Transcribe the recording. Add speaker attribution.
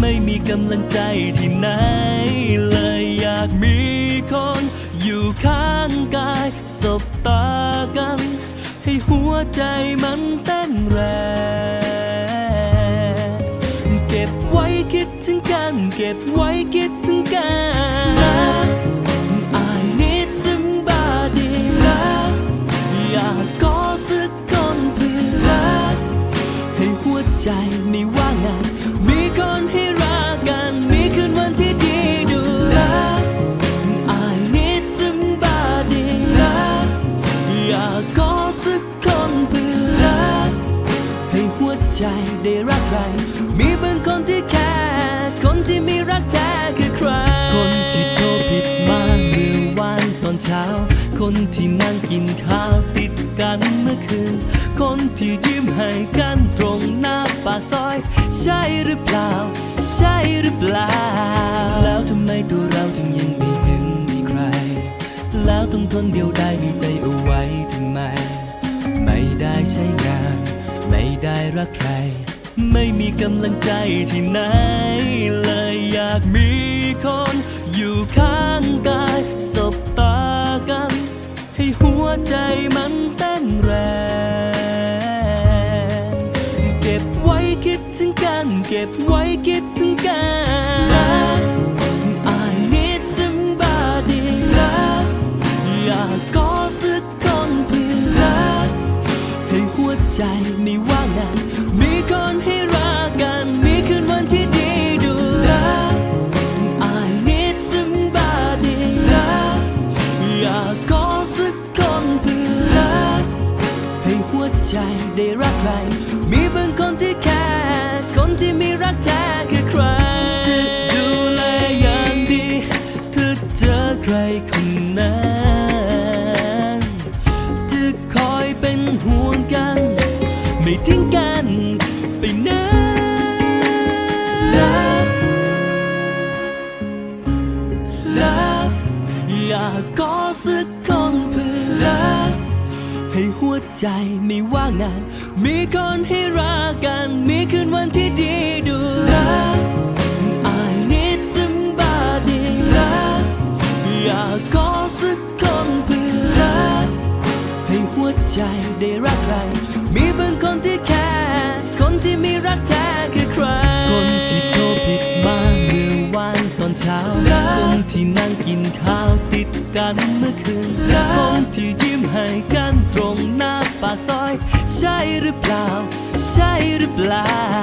Speaker 1: ไม่มีกำลังใจที่ไหน เลยอยากมีคนอยู่ข้างกายสบตากัน ให้หัวใจมันเต้นแรงเก็บไว้คิดถึงกัน เก็บไว้คิด ห้หัวใจไม่ว่างงานมีคนให้รักกัน มีคืนวันที่ดีดูแล I need somebody love อยากขอสักคนเพื่อรักให้หัวใจได้รักใครมีเป็นคนที่แค่คนที่มีรักแท้คือใคร คนที่โทรผิดมาเมื่อวานตอนเช้า คนที่นั่งกินข้าวติดกันเมื่อคืน คนที่ยิ้มให้กันตรงหน้าปากซอย ใช่หรือเปล่า ใช่หรือเปล่า แล้วทำไมตัวเราจึงยังไม่เห็นมีใคร แล้วต้องทนเดียวได้มีใจเอาไว้ทำไม ไม่ได้ใช้งาน ไม่ได้รักใคร ไม่มีกำลังใจที่ไหน เลยอยากมีคนอยู่ข้างกาย เก็บไว้คิดถึงกัน I need somebody love อยากขอสักคนเพื่อรักให้หัวใจไม่ว่างงานมีคนให้รักกันมีคืนวันที่ดีดูแล I need somebody love อยากขอสักคนเพื่อรักให้หัวใจได้รักใครมีบางคนที่แค่ คนที่มีรักแท้คือใคร ดูแลอย่างดีเธอเจอใครคนนั้นจะคอยเป็นห่วงกัน ไม่ทิ้งกันไปไหน Love Love อยากขอสักคนเพื่อรัก ให้หัวใจไม่ว่างงาน มีคนให้รักกัน มีคืนวันที่ดีดูแล I need somebody love อยากขอสักคนเพื่อรักให้หัวใจได้รักใครมีบางคนที่แค่าวติดกันเมื่อคืนคนที่ยิ้มให้กันตรงหน้าปากซอย ใช่หรือเปล่า ใช่หรือเปล่า